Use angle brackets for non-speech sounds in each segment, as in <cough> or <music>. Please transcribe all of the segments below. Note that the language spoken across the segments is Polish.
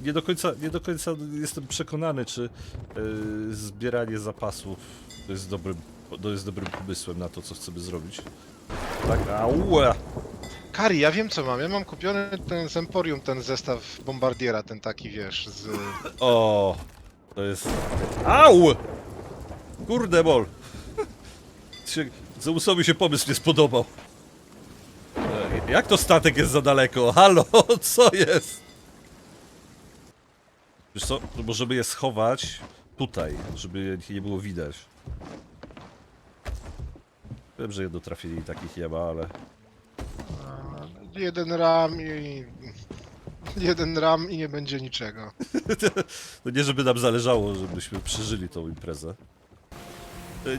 Nie, nie, do końca, nie do końca jestem przekonany, czy yy, zbieranie zapasów to jest dobrym, to jest dobrym pomysłem na to, co chcemy zrobić. Tak, ała! Kari, ja wiem co mam. Ja mam kupiony ten z Emporium, ten zestaw bombardiera, ten taki wiesz, z. O, to jest... Au! Kurde bol! <laughs> Zeusowi się pomysł nie spodobał. E, Jak to statek jest za daleko? Halo, <laughs> co jest? Wiesz co, to możemy je schować tutaj, żeby ich nie było widać. Wiem, że jedno trafili takich nie ma, ale... Jeden ram i. Jeden ram i nie będzie niczego. <laughs> No nie, żeby nam zależało, żebyśmy przeżyli tą imprezę.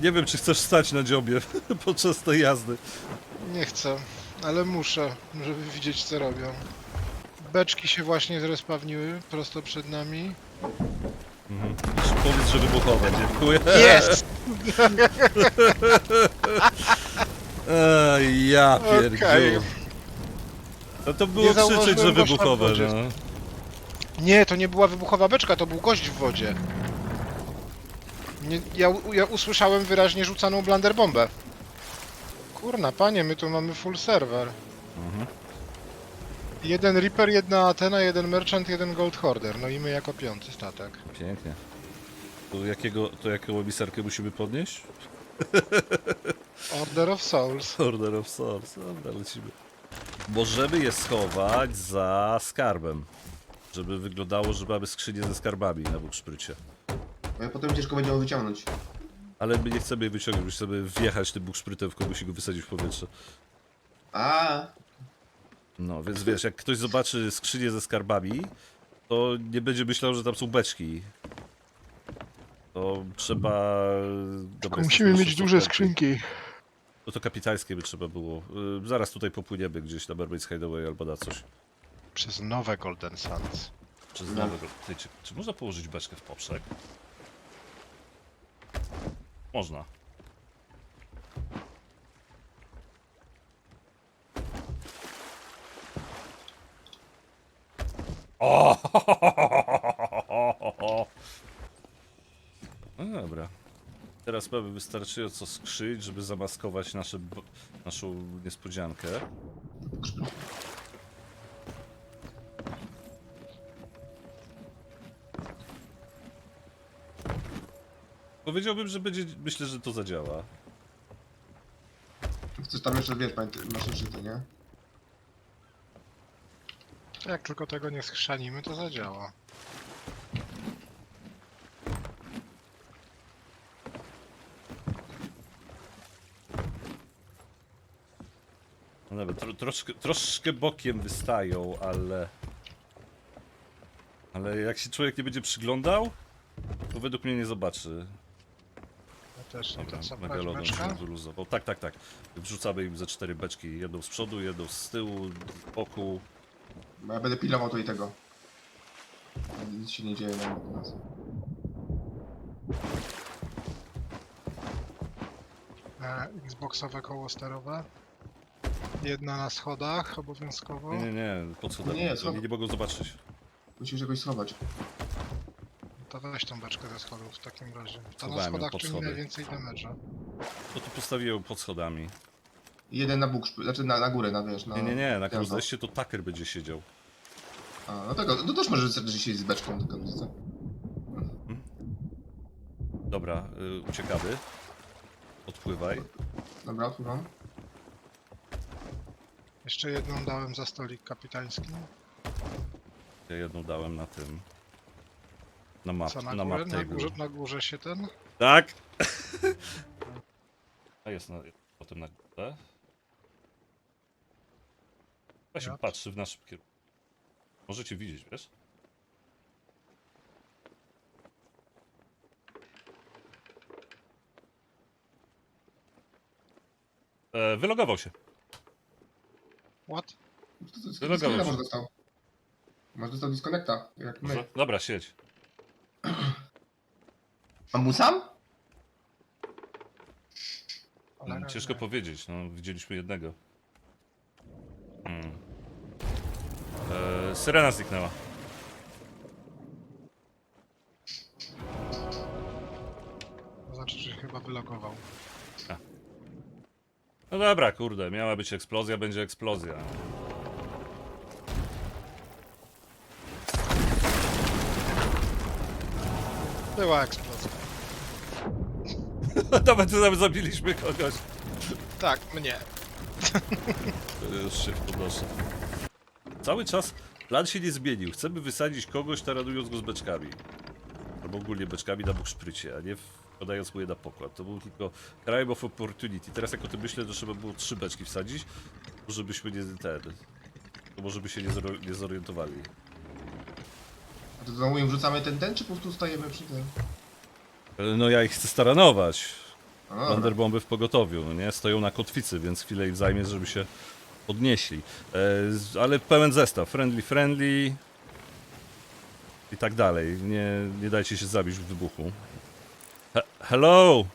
Nie wiem, czy chcesz stać na dziobie <laughs> podczas tej jazdy. Nie chcę, ale muszę, żeby widzieć co robią. Beczki się właśnie zrespawniły prosto przed nami. Powiedz, że wybuchowe, dziękuję. Jest! <laughs> Ej, ja pierdziu. Okej. No to było Nie krzyczeć, że w wybuchowe, no. Nie, to nie była wybuchowa beczka, to był gość w wodzie. Nie, ja, u- ja usłyszałem wyraźnie rzucaną blunderbombę. Kurna, panie, my tu mamy full server. Mhm. Jeden Reaper, jedna Athena, jeden Merchant, jeden Gold Hoarder. No i my jako piąty statek. Pięknie. To jakiego, to jaką emisarkę musimy podnieść? <laughs> Order of Souls. Order of Souls, dobra, lecimy. Możemy je schować za skarbem. Żeby wyglądało, że mamy skrzynię ze skarbami na bukszprycie. Bo ja potem ciężko będzie ją wyciągnąć. Ale my nie chcemy jej wyciągnąć, my chcemy wjechać tym bukszprytem w kogoś i go wysadzić w powietrze. A, No, więc wiesz, jak ktoś zobaczy skrzynię ze skarbami, to nie będzie myślał, że tam są beczki. To trzeba... Dobra, musimy jesteśmy mieć duże skrzynki. No to kapitańskie by trzeba było. Y, zaraz tutaj popłyniemy gdzieś na Mermaid's Hideaway albo na coś. Przez nowe Golden Sands. Przez No. nowego. Ty, czy, czy można położyć beczkę w poprzek? Można. O! No dobra. Teraz mamy wystarczająco skrzyń, żeby zamaskować nasze, naszą niespodziankę. Powiedziałbym, że będzie. Myślę, że to zadziała. chcesz tam jeszcze, wiesz, pamiętaj, masz jeszcze nie? Jak tylko tego nie schrzanimy, to zadziała. No dobra, tro, troszkę, troszkę bokiem wystają, ale. Ale jak się człowiek nie będzie przyglądał, to według mnie nie zobaczy. Ja też nie Dobra, Megalodon się wyluzował. Tak, tak, tak. Wrzucamy im ze cztery beczki. Jedną z przodu, jedną z tyłu, z boku. Bo ja będę pilnował to i tego. Nic się nie dzieje na nas. E, Xboxowe koło sterowe. Jedna na schodach obowiązkowo. Nie, nie, nie, pod schodami. Nie, Oni schod- nie mogą zobaczyć. Musisz jakoś schować. To weź tą beczkę ze schodów w takim razie. To na ją schodach pod czyni schody. najwięcej damage'a. No to postawiłem pod schodami. Jeden na bóg, szp- znaczy na, na górę, na wiesz, na... Nie, nie, nie, na gniazdo. cruiseście to Tucker będzie siedział. A, no tego, no też możesz wystarczyć się z beczką do kamienicy. Dobra, y, uciekamy. Odpływaj. Dobra, otwieram. Jeszcze jedną dałem za stolik kapitański. Ja jedną dałem na tym. Na map, Co na na górze? map Na table. górze, na górze się ten? Tak! <laughs> A jest na, potem na górze. Się Ja- patrzy w naszym kierunku. Możecie widzieć, wiesz? E, wylogował się. What? Wylogował disconnecta się. może dostał. Może dostał disconnecta, jak my. Może? Dobra, siedź. A mu sam? Ciężko wie. powiedzieć, no widzieliśmy jednego. Eee, syrena zniknęła. Znaczy, że chyba wylokował. Tak. No dobra, kurde, miała być eksplozja, będzie eksplozja. Była eksplozja. <laughs> Nawet tam zabiliśmy kogoś. Tak, mnie. Już się podoszedł. Cały czas plan się nie zmienił. Chcemy wysadzić kogoś, taranując go z beczkami. Albo ogólnie beczkami na bukszprycie, a nie wkładając mu je na pokład. To był tylko crime of opportunity. Teraz jak o tym myślę, to trzeba było trzy beczki wsadzić, żebyśmy nie ten... To może by się nie, zoro- nie zorientowali. A to znowu im wrzucamy ten ten, czy po prostu stajemy przy tym? E, No ja ich chcę staranować. No dobra. Thunderbomby w pogotowiu, no nie? Stoją na kotwicy, więc chwilę im zajmie, żeby się podnieśli. E, ale pełen zestaw. Friendly, friendly. I tak dalej. Nie, nie dajcie się zabić w wybuchu. He hello!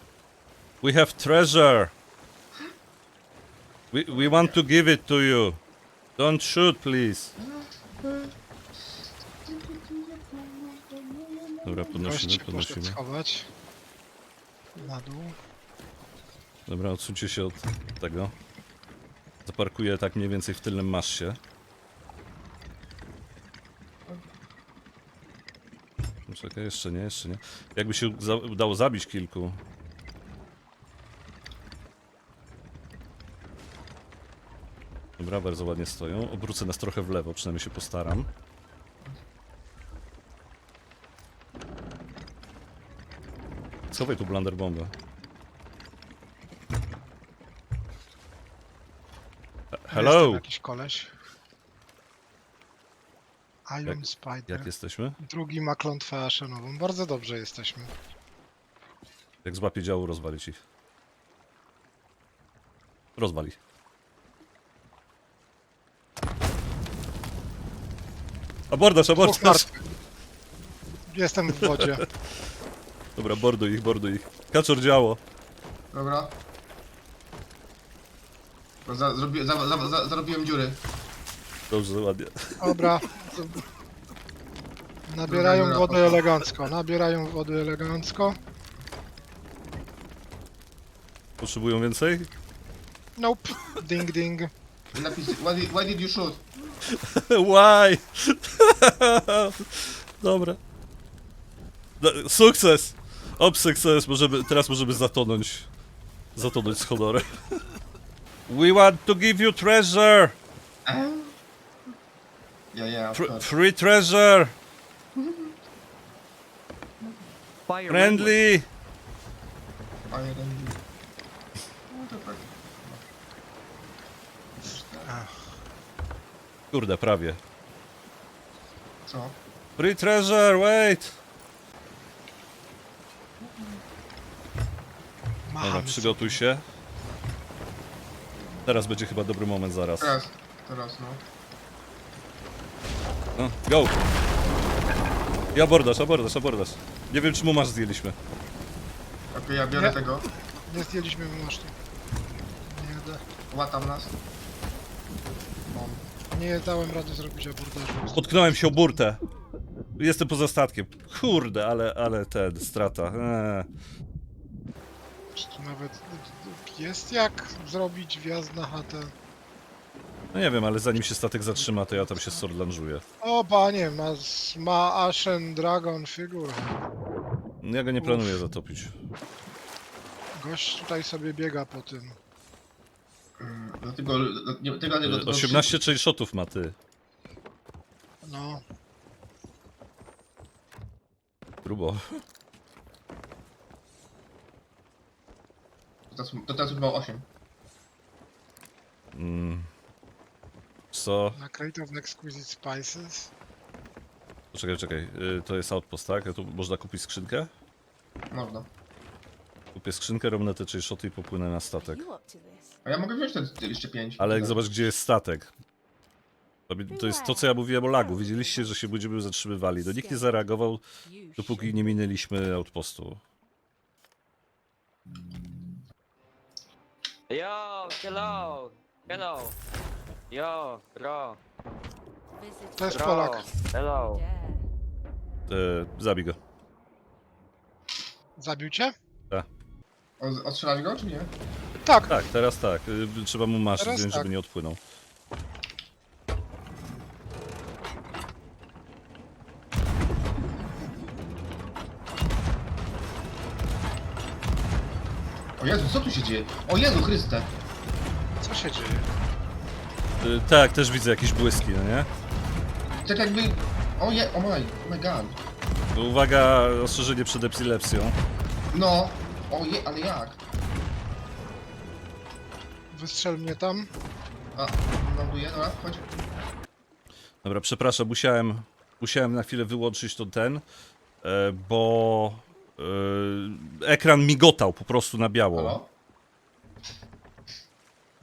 We have treasure! We, we want to give it to you. Don't shoot, please. Dobra, podnosimy, podnosimy. schować. Na dół. Dobra, odsuńcie się od tego. Zaparkuję tak mniej więcej w tylnym maszcie. Czekaj, jeszcze nie, jeszcze nie. Jakby się za udało zabić kilku. Dobra, bardzo ładnie stoją. Obrócę nas trochę w lewo, przynajmniej się postaram. Schowaj tu blunder bombę. Jest Hello! tam jakiś koleś. Iron Jak- Spider. Jak jesteśmy? Drugi ma klątwę aszenową. Bardzo dobrze jesteśmy. Jak złapie działu, rozwalić ich. Rozwali. Abordaż, Dwóch abordaż! martwych. Jestem w wodzie. <laughs> Dobra, borduj ich, borduj ich. Kaczor działo. Dobra. No, Za, zrobi, za, za, za, zarobiłem dziury. Dobrze, ładnie. Dobra. <laughs> Nabierają wody elegancko. Nabierają wody elegancko. Potrzebują więcej? Nope. Ding ding. I napis, why did, why did you shoot? <laughs> Why? <laughs> Dobra. No, sukces! Ob sukces, możemy, teraz możemy zatonąć. Zatonąć z honorem. We want to give you treasure! Yeah, yeah, of Fr course. free treasure! Fire Friendly! Fire. Kurde, prawie. Co? Free treasure, wait! Dobra, przygotuj się. Teraz będzie chyba dobry moment zaraz. Teraz, teraz no. No, go! I abordaż, abordaż, abordaż. Nie wiem, czy mu masz zdjęliśmy. Okej, ja biorę Nie. tego. Nie zdjęliśmy masztu. Nie, da, Łatam nas. Bom. nie dałem rady zrobić abordażu. Potknąłem się o burtę. Jestem poza statkiem. Kurde, ale, ale ten, strata. Eee. Czy tu nawet jest jak zrobić wjazd na chatę? No nie wiem, ale zanim się statek zatrzyma, to ja tam się sordlanżuję. O panie, ma, ma Ashen Dragon Figure. Ja go nie planuję zatopić. Gość tutaj sobie biega po tym. Dlatego, nie, tego, E, tego, 18 chain shotów ma ty. No, Grubo. Teraz, to teraz już ma 8. Mm. Co? na Crate of Exquisite Spices. Czekaj, czekaj. Y, To jest outpost, tak? A tu można kupić skrzynkę? Można. Kupię skrzynkę, robię te chain shoty i popłynę na statek. You up to this? A ja mogę wziąć te, te jeszcze 5. Ale jak zobacz, gdzie jest statek. To, mi- to jest to, co ja mówiłem o lagu. Widzieliście, że się będziemy zatrzymywali. No nikt nie zareagował, You dopóki nie minęliśmy outpostu. Yo, hello, hello. Yo, bro, visit To jest bro, Polak. hello. Yeah. E, zabij go. Zabił cię? Tak. O- Ostrzelać go, czy nie? Tak, Tak, teraz tak. y, Trzeba mu Teraz wziąć, tak. żeby nie odpłynął. O Jezu, co tu się dzieje? O Jezu Chryste! co się dzieje? Y, Tak, też widzę jakieś błyski, no nie? Tak jakby... O je... O my... Oh my god. Uwaga, ostrzeżenie przed epilepsją. No. O je... Ale jak? Wystrzel mnie tam. A, ląduje, dobra, chodź. Dobra, przepraszam, musiałem, musiałem na chwilę wyłączyć to ten, e, bo e, ekran migotał po prostu na biało. Halo?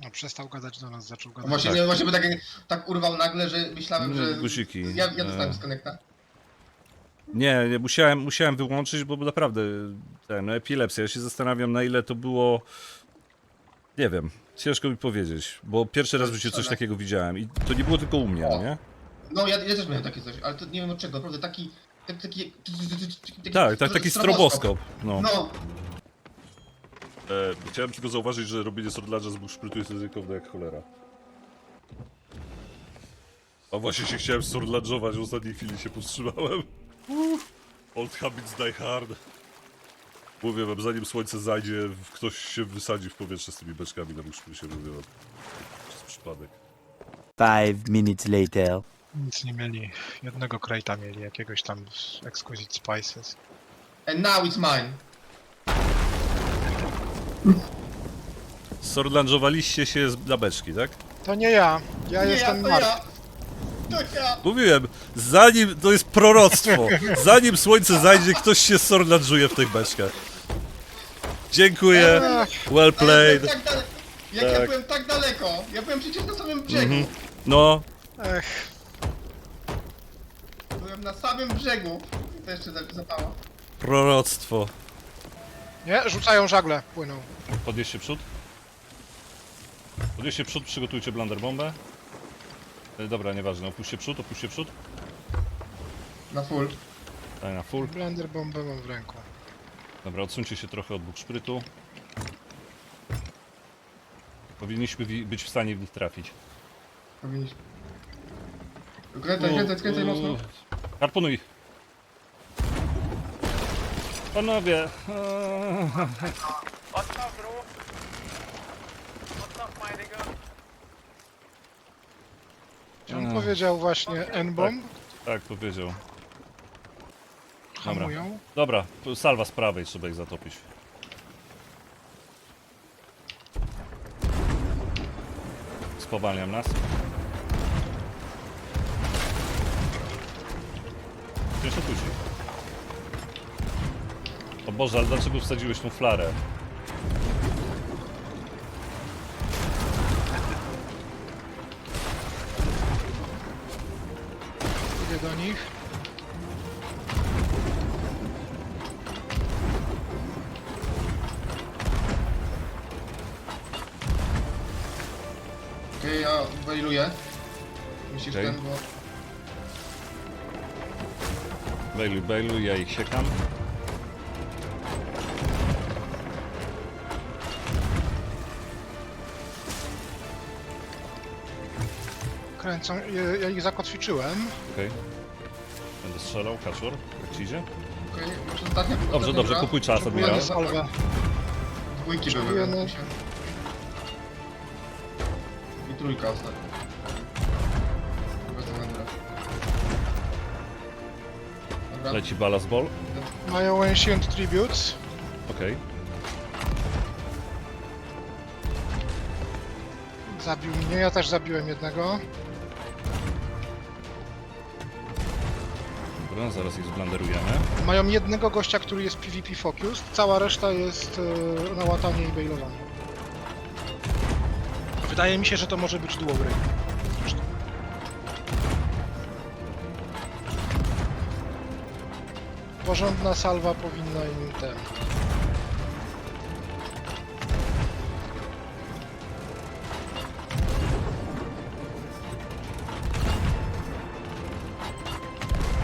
No, przestał gadać do nas, zaczął No gadać. właśnie, Tak. nie, właśnie by tak, tak urwał nagle, że myślałem, No, że... guziki. Ja, ja dostałem E. z konekta. Nie, nie musiałem, musiałem wyłączyć, bo naprawdę ten, epilepsja. Ja się zastanawiam, na ile to było. Nie wiem, ciężko mi powiedzieć, bo pierwszy raz w życiu coś takiego widziałem i to nie było tylko u mnie, no O. nie? No, ja, ja też miałem takie coś, ale to nie wiem od czego, naprawdę taki... Taki... Tak, tak taki stroboskop. No. No, E, chciałem tylko zauważyć, że robienie sordlarza z buszprytu jest ryzykowne jak cholera. A właśnie się chciałem sordlarzować, w ostatniej chwili się powstrzymałem. Uff, Old habits die hard. Mówię wam, zanim słońce zajdzie, ktoś się wysadzi w powietrze z tymi beczkami na buszprycie, mówię wam. Przez przypadek. Five minutes later. Nic nie mieli. Jednego krejta mieli, jakiegoś tam Exquisite Spices. and now it's mine. Sordlanżowaliście się z- na beczki, tak? To nie ja. Ja nie jestem ja, to ja! To ja! Mówiłem, zanim, to jest proroctwo, zanim słońce zajdzie, ktoś się sordlanżuje w tych beczkach. Dziękuję, well Ale played. byłem tak dale... Jak Tak. ja byłem tak daleko! Ja byłem przecież na samym brzegu! Mhm. No, Ech, Byłem na samym brzegu! To jeszcze za- zapała. proroctwo. nie, rzucają żagle, płyną. Podnieście przód. Podnieście przód, przygotujcie blunder bombę. E, Dobra, nieważne, opuśćcie przód, opuśćcie przód. Na full. Daj na full. Blender bombę mam w ręku. Dobra, odsuńcie się trochę od bukszprytu. Powinniśmy wi- być w stanie w nich trafić. Powinniśmy. Kręcaj, kręcaj, kręcaj mocno. Harpunuj! Panowie! eee, On Ech. powiedział właśnie N-bomb. Tak powiedział. Dobra. Hamują. Dobra, salwa z prawej, trzeba ich zatopić. Spowalniam nas. Się. O Boże, ale dlaczego wsadziłeś tą flarę? Bailuj, bailuj, ja ich siekam. Kręcą, ja, ja ich zakotwiczyłem. Okej. Będę strzelał, kaczor, jak ci idzie? Okej, ostatnia... Dobrze, dobrze, kupuj czas, admirał. salwę. Dwójki były. Więc się- I trójka ostatnia. Dobra. Leci ballast ball. Mają Ancient Tributes. Okej. Zabił mnie, ja też zabiłem jednego. Dobra, zaraz ich zblanderujemy. Mają jednego gościa, który jest PvP focused, cała reszta jest e, na łatanie i bailowanie. Wydaje mi się, że to może być duo break. Porządna salwa powinna im ten...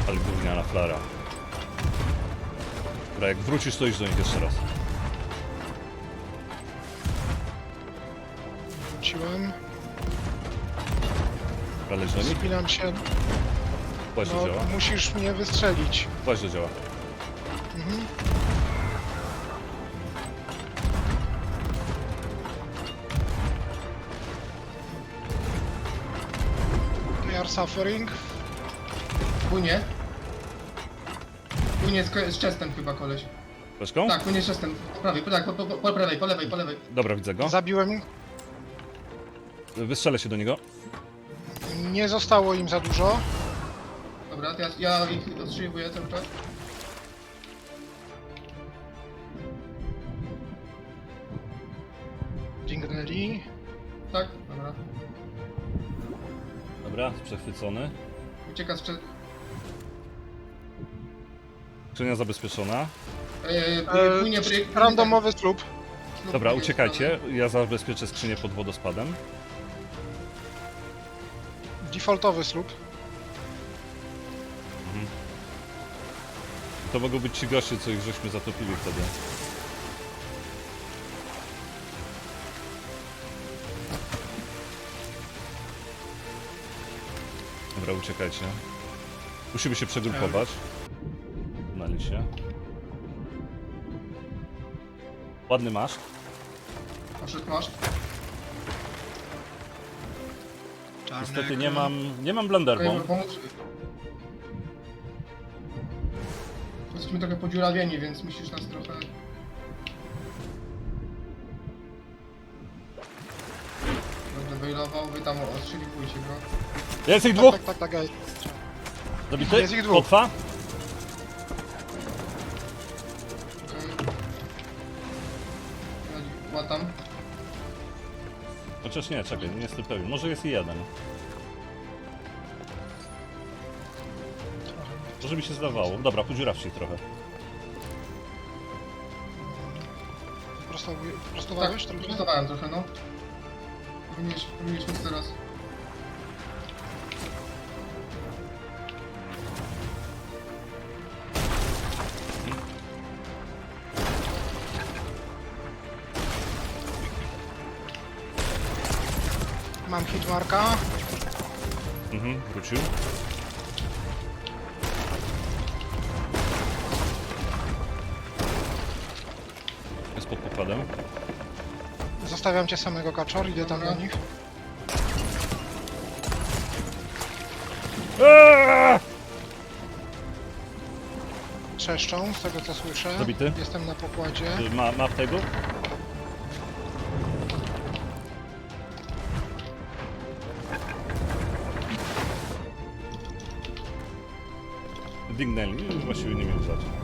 Ale flara. Dobra, jak wrócisz, to idź do nich jeszcze raz. Wróciłem. Dobra, się. Właśnie No, działa. musisz mnie wystrzelić. Właśnie działa. Mhm. They are suffering. Płynie. Płynie z, ko- z chestem chyba koleś. Płaszczką? Tak, płynie z chestem. Po prawej, po, tak, po, po, po prawej, po lewej, po lewej. Dobra, widzę go. Zabiłem. Wystrzelę się do niego. Nie zostało im za dużo. Dobra, to ja, ja ich odstrzeliwuję cały czas. Dingnęli. Tak, dobra. Dobra, przechwycony. Ucieka z chest... Skrzynia zabezpieczona. Eee, E, płynie, płynie, randomowy slub. No, Dobra, płynie uciekajcie. Ja zabezpieczę skrzynię pod wodospadem. Defaultowy slub. To mogą być ci goście, co ich żeśmy zatopili wtedy. Dobra, uciekajcie. Musimy się przegrupować. Znali się. Ładny masz. Poszedł masz. Niestety nie mam, nie mam Blunderbomb. Pomóc. Jesteśmy trochę podziurawieni, więc musisz nas trochę... bailował, wy tam ostrzeliwujcie go. Jest ich dwóch! Tak, tak, tak, tak. Zabity? Jest ich dwóch. Potwa? Okej. Ja Łatam. Chociaż nie, czekaj, nie jestem pewien. Może jest i jeden. Może mi się zdawało. Dobra, podziurawcie ich trochę. Prosto, Tak, prostowałeś trochę? prostowałem trochę, no. Powinieneś, powinieneś móc teraz. Mam hitmarka. Mhm, wrócił. Jest pod pokładem. Zostawiam cię samego kaczor, idę tam do nich. Eee! Trzeszczą, z tego co słyszę. Zabity? Jestem na pokładzie. Ma, ma tego? Dignęli, właściwie nie wiem za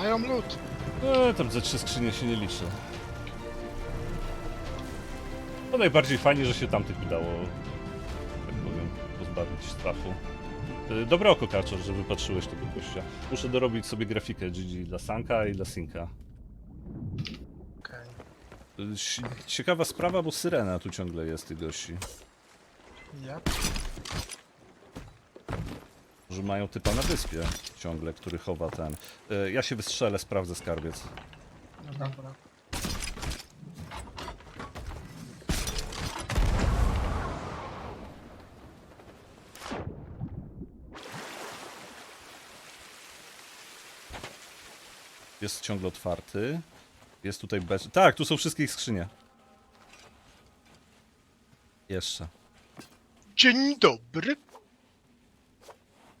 Mają lód. Eee, tam ze trzy skrzynie się nie liczy. To najbardziej fajnie, że się tamtych udało, tak powiem, pozbawić strachu. E, Dobre oko, Kaczor, że wypatrzyłeś tego gościa. Muszę dorobić sobie grafikę GG dla Sanka i dla Sinka. Okej. E, Ciekawa sprawa, bo syrena tu ciągle jest tych gości. Ja. Że mają typa na wyspie ciągle, który chowa ten. E, Ja się wystrzelę, sprawdzę skarbiec. Dobra. Jest ciągle otwarty. Jest tutaj bez... Tak, tu są wszystkie ich skrzynie. Jeszcze. Dzień dobry.